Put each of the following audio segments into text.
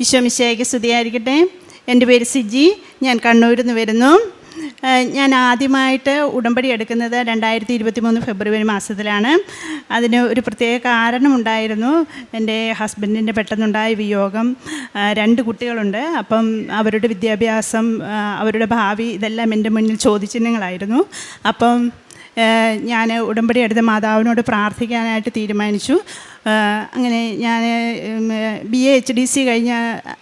വിശ്വമിശയ്ക്ക് സ്തുതിയായിരിക്കട്ടെ. എന്റെ പേര് സിജി. ഞാൻ കണ്ണൂരിൽ നിന്ന് വരുന്നു. ഞാൻ ആദ്യമായിട്ട് ഉടമ്പടി എടുക്കുന്നത് രണ്ടായിരത്തി ഇരുപത്തി മൂന്ന് ഫെബ്രുവരി മാസത്തിലാണ്. അതിന് ഒരു പ്രത്യേക കാരണമുണ്ടായിരുന്നു. എന്റെ ഹസ്ബൻഡിന്റെ പെട്ടെന്നുണ്ടായ വിയോഗം. രണ്ട് കുട്ടികളുണ്ട്. അപ്പം അവരുടെ വിദ്യാഭ്യാസം അവരുടെ ഭാവി ഇതെല്ലാം എന്റെ മുന്നിൽ ചോദ്യചിഹ്നങ്ങളായിരുന്നു. അപ്പം ഞാൻ ഉടമ്പടി എടുത്ത മാതാവിനോട് പ്രാർത്ഥിക്കാനായിട്ട് തീരുമാനിച്ചു. അങ്ങനെ ഞാൻ B A H D C കഴിഞ്ഞ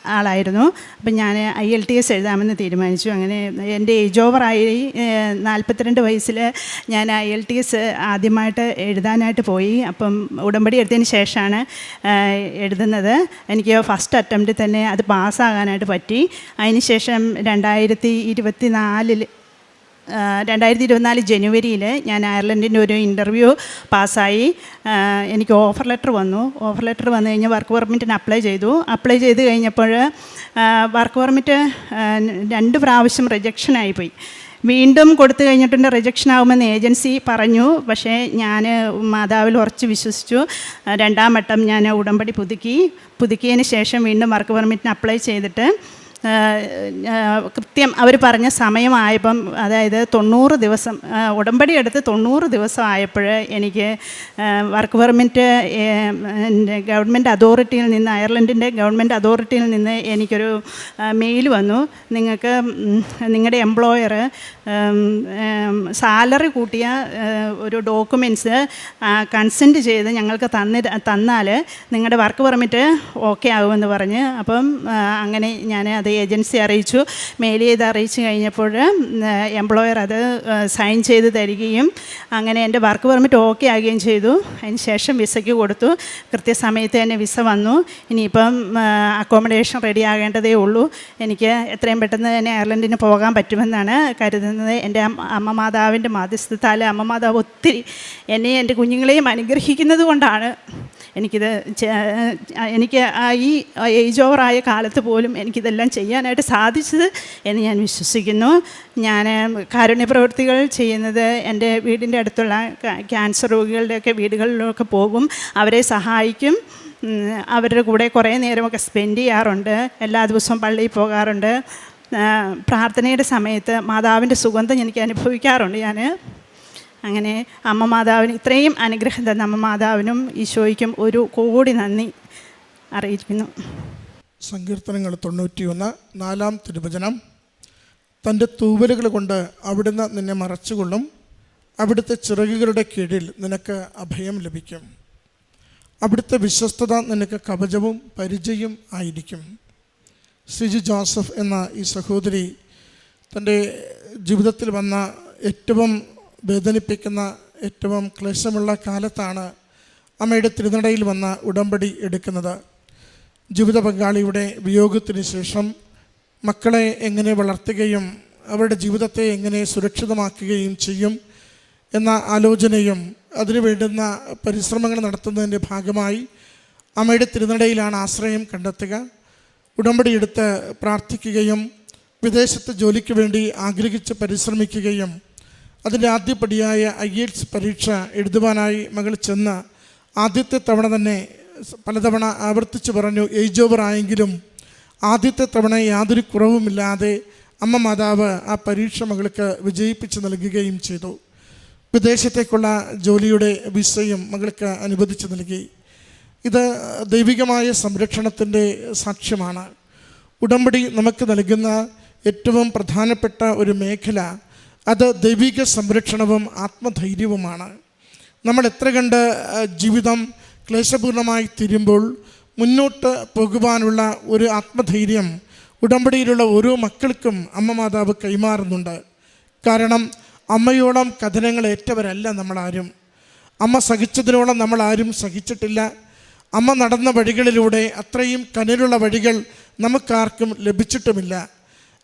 ആളായിരുന്നു. അപ്പം ഞാൻ ഐ എൽ ടി എസ് എഴുതാമെന്ന് തീരുമാനിച്ചു. അങ്ങനെ എന്റെ ഏജ് ഓവറായി നാൽപ്പത്തിരണ്ട് വയസ്സിൽ ഞാൻ ഐ എൽ ടി എസ് ആദ്യമായിട്ട് എഴുതാനായിട്ട് പോയി. അപ്പം ഉടമ്പടി എടുത്തതിന് ശേഷമാണ് എഴുതുന്നത്. എനിക്ക് ഫസ്റ്റ് അറ്റംപ്റ്റ് തന്നെ അത് പാസ്സാകാനായിട്ട് പറ്റി. അതിന് ശേഷം രണ്ടായിരത്തി ഇരുപത്തി നാലിൽ രണ്ടായിരത്തി ഇരുപത്തിനാല് ജനുവരിയിൽ ഞാൻ അയർലൻഡിന്റെ ഒരു ഇന്റർവ്യൂ പാസ്സായി. എനിക്ക് ഓഫർ ലെറ്റർ വന്നു. ഓഫർ ലെറ്റർ വന്നു കഴിഞ്ഞാൽ വർക്ക് പെർമിറ്റിന് അപ്ലൈ ചെയ്തു. അപ്ലൈ ചെയ്ത് കഴിഞ്ഞപ്പോൾ വർക്ക് പെർമിറ്റ് രണ്ട് പ്രാവശ്യം റിജക്ഷൻ ആയിപ്പോയി. വീണ്ടും കൊടുത്തു കഴിഞ്ഞിട്ടുണ്ട് റിജക്ഷൻ ആകുമെന്ന് ഏജൻസി പറഞ്ഞു. പക്ഷേ ഞാൻ മാതാവിൽ ഉറച്ച് വിശ്വസിച്ചു. രണ്ടാം വട്ടം ഞാൻ ഉടമ്പടി പുതുക്കി. പുതുക്കിയതിന് ശേഷം വീണ്ടും വർക്ക് പെർമിറ്റിന് അപ്ലൈ ചെയ്തിട്ട് കൃത്യം അവർ പറഞ്ഞ സമയമായപ്പം അതായത് തൊണ്ണൂറ് ദിവസം ഉടമ്പടി എടുത്ത് തൊണ്ണൂറ് ദിവസം ആയപ്പോൾ എനിക്ക് വർക്ക് പെർമിറ്റ് ഗവൺമെന്റ് അതോറിറ്റിയിൽ നിന്ന് അയർലൻഡിന്റെ ഗവൺമെന്റ് അതോറിറ്റിയിൽ നിന്ന് എനിക്കൊരു മെയിൽ വന്നു. നിങ്ങൾക്ക് നിങ്ങളുടെ എംപ്ലോയർ സാലറി കൂട്ടിയ ഒരു ഡോക്യുമെന്റ്സ് കൺസെന്റ് ചെയ്ത് ഞങ്ങൾക്ക് തന്നി തന്നാൽ നിങ്ങളുടെ വർക്ക് പെർമിറ്റ് ഓക്കെ ആകുമെന്ന് പറഞ്ഞ് അപ്പം അങ്ങനെ ഞാൻ അത് ഏജൻസി അറിയിച്ചു. മെയിൽ ചെയ്ത് അറിയിച്ചു കഴിഞ്ഞപ്പോൾ എംപ്ലോയർ അത് സൈൻ ചെയ്ത് തരികയും അങ്ങനെ എന്റെ വർക്ക് പെർമിറ്റ് ഓക്കെ ആകുകയും ചെയ്തു. അതിന് ശേഷം വിസയ്ക്ക് കൊടുത്തു. കൃത്യസമയത്ത് തന്നെ വിസ വന്നു. ഇനിയിപ്പം അക്കോമഡേഷൻ റെഡി ആകേണ്ടതേ ഉള്ളൂ. എനിക്ക് എത്രയും പെട്ടെന്ന് തന്നെ അയർലൻഡിന് പോകാൻ പറ്റുമെന്നാണ് കരുതുന്നത്. എന്റെ അമ്മ മാതാവിന്റെ മാധ്യസ്ഥത്താൽ അമ്മ മാതാവ് ഒത്തിരി എന്നെ എന്റെ കുഞ്ഞുങ്ങളെയും അനുഗ്രഹിക്കുന്നത് കൊണ്ടാണ്. എനിക്കിത് എനിക്ക് ഈ ഏജ് ഓവറായ കാലത്ത് പോലും എനിക്കിതെല്ലാം ചെയ്യാനായിട്ട് സാധിച്ചത് എന്ന് ഞാൻ വിശ്വസിക്കുന്നു. ഞാൻ കാരുണ്യ പ്രവൃത്തികൾ ചെയ്യുന്നത് എന്റെ വീടിന്റെ അടുത്തുള്ള ക്യാ- ക്യാൻസർ രോഗികളുടെയൊക്കെ വീടുകളിലൊക്കെ പോകും. അവരെ സഹായിക്കും. അവരുടെ കൂടെ കുറേ നേരമൊക്കെ സ്പെൻഡ് ചെയ്യാറുണ്ട്. എല്ലാ ദിവസവും പള്ളിയിൽ പോകാറുണ്ട്. പ്രാർത്ഥനയുടെ സമയത്ത് മാതാവിന്റെ സുഗന്ധം എനിക്ക് അനുഭവിക്കാറുണ്ട് ഞാൻ. അങ്ങനെ അമ്മ മാതാവിന് ഇത്രയും അനുഗ്രഹം തന്ന അമ്മ മാതാവിനും ഈശോയ്ക്കും ഒരു കോടി നന്ദി അറിയിക്കുന്നു. സങ്കീർത്തനങ്ങൾ തൊണ്ണൂറ്റിയൊന്ന് നാലാം തിരുവചനം. തന്റെ തൂവലുകൾ കൊണ്ട് അവിടുന്ന് നിന്നെ മറച്ചുകൊള്ളും. അവിടുത്തെ ചിറകുകളുടെ കീഴിൽ നിനക്ക് അഭയം ലഭിക്കും. അവിടുത്തെ വിശ്വസ്തത നിനക്ക് കവചവും പരിചയം ആയിരിക്കും. സിജി ജോസഫ് എന്ന ഈ സഹോദരി തന്റെ ജീവിതത്തിൽ വന്ന ഏറ്റവും വേദനിപ്പിക്കുന്ന ഏറ്റവും ക്ലേശമുള്ള കാലത്താണ് അമ്മയുടെ തിരുനടയിൽ വന്ന ഉടമ്പടി എടുക്കുന്നത്. ജീവിത പങ്കാളിയുടെ വിയോഗത്തിന് ശേഷം മക്കളെ എങ്ങനെ വളർത്തുകയും അവരുടെ ജീവിതത്തെ എങ്ങനെ സുരക്ഷിതമാക്കുകയും ചെയ്യും എന്ന ആലോചനയും അതിനു വേണ്ടുന്ന പരിശ്രമങ്ങൾ നടത്തുന്നതിന്റെ ഭാഗമായി അമ്മയുടെ തിരുനടയിലാണ് ആശ്രയം കണ്ടെത്തുക. ഉടമ്പടി എടുത്ത് പ്രാർത്ഥിക്കുകയും വിദേശത്ത് ജോലിക്ക് വേണ്ടി ആഗ്രഹിച്ച് പരിശ്രമിക്കുകയും അതിന്റെ ആദ്യപടിയായ ഐ പരീക്ഷ എഴുതുവാനായി മകൾ ചെന്ന് ആദ്യത്തെ തവണ തന്നെ പലതവണ ആവർത്തിച്ചു പറഞ്ഞു ഏജ് ഓവർ ആയെങ്കിലും ആദ്യത്തെ തവണ യാതൊരു കുറവുമില്ലാതെ അമ്മ മാതാവ് ആ പരീക്ഷ മകൾക്ക് വിജയിപ്പിച്ച് നൽകുകയും ചെയ്തു. വിദേശത്തേക്കുള്ള ജോലിയുടെ വിസയും മകൾക്ക് അനുവദിച്ച് നൽകി. ഇത് ദൈവികമായ സംരക്ഷണത്തിന്റെ സാക്ഷ്യമാണ്. ഉടമ്പടി നമുക്ക് നൽകുന്ന ഏറ്റവും പ്രധാനപ്പെട്ട ഒരു മേഖല അത് ദൈവിക സംരക്ഷണവും ആത്മധൈര്യവുമാണ്. നമ്മൾ എത്ര കണ്ട് ജീവിതം ക്ലേശപൂർണമായി തീരുമ്പോൾ മുന്നോട്ട് പോകുവാനുള്ള ഒരു ആത്മധൈര്യം ഉടമ്പടിയിലുള്ള ഓരോ മക്കൾക്കും അമ്മ മാതാവ് കൈമാറുന്നുണ്ട്. കാരണം അമ്മയോളം കഥനങ്ങൾ ഏറ്റവരല്ല നമ്മളാരും. അമ്മ സഹിച്ചതിനോളം നമ്മൾ ആരും സഹിച്ചിട്ടില്ല. അമ്മ നടന്ന വഴികളിലൂടെ അത്രയും കനലുള്ള വഴികൾ നമുക്കാർക്കും ലഭിച്ചിട്ടുമില്ല.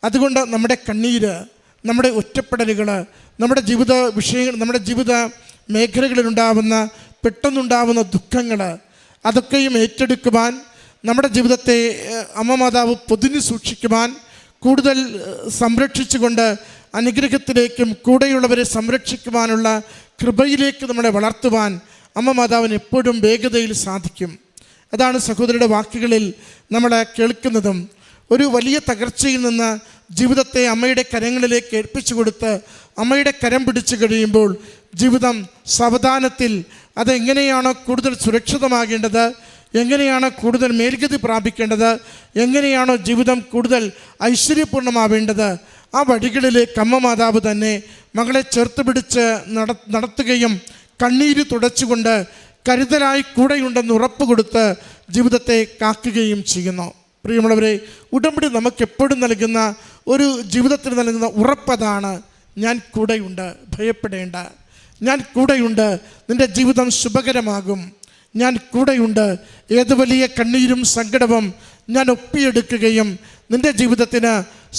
അതുകൊണ്ട് നമ്മുടെ കണ്ണീര് നമ്മുടെ ഒറ്റപ്പെടലുകൾ നമ്മുടെ ജീവിത വിഷയങ്ങൾ നമ്മുടെ ജീവിത മേഖലകളിലുണ്ടാവുന്ന പെട്ടെന്നുണ്ടാവുന്ന ദുഃഖങ്ങൾ അതൊക്കെയും ഏറ്റെടുക്കുവാൻ നമ്മുടെ ജീവിതത്തെ അമ്മ മാതാവ് പൊതിഞ്ഞു സൂക്ഷിക്കുവാൻ കൂടുതൽ സംരക്ഷിച്ചുകൊണ്ട് അനുഗ്രഹത്തിലേക്കും കൂടെയുള്ളവരെ സംരക്ഷിക്കുവാനുള്ള കൃപയിലേക്ക് നമ്മളെ വളർത്തുവാൻ അമ്മ മാതാവിന് എപ്പോഴും വേഗതയിൽ സാധിക്കും. അതാണ് സഹോദരിയുടെ വാക്കുകളിൽ നമ്മൾ കേൾക്കുന്നതും. ഒരു വലിയ തകർച്ചയിൽ നിന്ന് ജീവിതത്തെ അമ്മയുടെ കരങ്ങളിലേക്ക് ഏൽപ്പിച്ചു കൊടുത്ത് അമ്മയുടെ കരം പിടിച്ചു കഴിയുമ്പോൾ ജീവിതം സാവധാനത്തിൽ അതെങ്ങനെയാണോ കൂടുതൽ സുരക്ഷിതമാകേണ്ടത് എങ്ങനെയാണ് കൂടുതൽ മേൽഗതി പ്രാപിക്കേണ്ടത് എങ്ങനെയാണോ ജീവിതം കൂടുതൽ ഐശ്വര്യപൂർണമാവേണ്ടത് ആ വഴികളിലേക്ക് അമ്മ മാതാവ് തന്നെ മകളെ ചേർത്ത് പിടിച്ച് നട നടത്തുകയും കണ്ണീര് തുടച്ചുകൊണ്ട് കരുതലായി കൂടെയുണ്ടെന്ന് ഉറപ്പ് കൊടുത്ത് ജീവിതത്തെ കാക്കുകയും ചെയ്യുന്നു. പ്രിയമുള്ളവരെ ഉടമ്പടി നമുക്ക് എപ്പോഴും നൽകുന്ന ഒരു ജീവിതത്തിന് നൽകുന്ന ഉറപ്പതാണ് ഞാൻ കൂടെയുണ്ട് ഭയപ്പെടേണ്ട. ഞാൻ കൂടെയുണ്ട് നിന്റെ ജീവിതം ശുഭകരമാകും. ഞാൻ കൂടെയുണ്ട് ഏത് വലിയ കണ്ണീരും സങ്കടവും ഞാൻ ഒപ്പിയെടുക്കുകയും നിന്റെ ജീവിതത്തിന്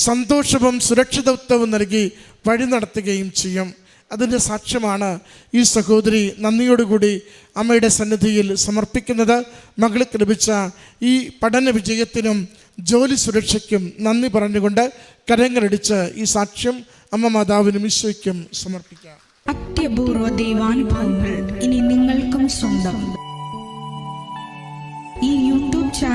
സന്തോഷവും സുരക്ഷിതത്വവും നൽകി വഴി നടത്തുകയും ചെയ്യും. അതിന്റെ സാക്ഷ്യമാണ് ഈ സഹോദരി നന്ദിയോടുകൂടി അമ്മയുടെ സന്നിധിയിൽ സമർപ്പിക്കുന്നത്. മകൾക്ക് ലഭിച്ച ഈ പഠന വിജയത്തിനും ജോലി സുരക്ഷയ്ക്കും നന്ദി പറഞ്ഞുകൊണ്ട് കരങ്ങളടിച്ച് ഈ സാക്ഷ്യം അമ്മ മാതാവിനും ഈശോയ്ക്കും സമർപ്പിക്കാം. അത്യപൂർവ ദൈവാനുഭവങ്ങൾ ഇനി നിങ്ങൾക്കും സ്വന്തം.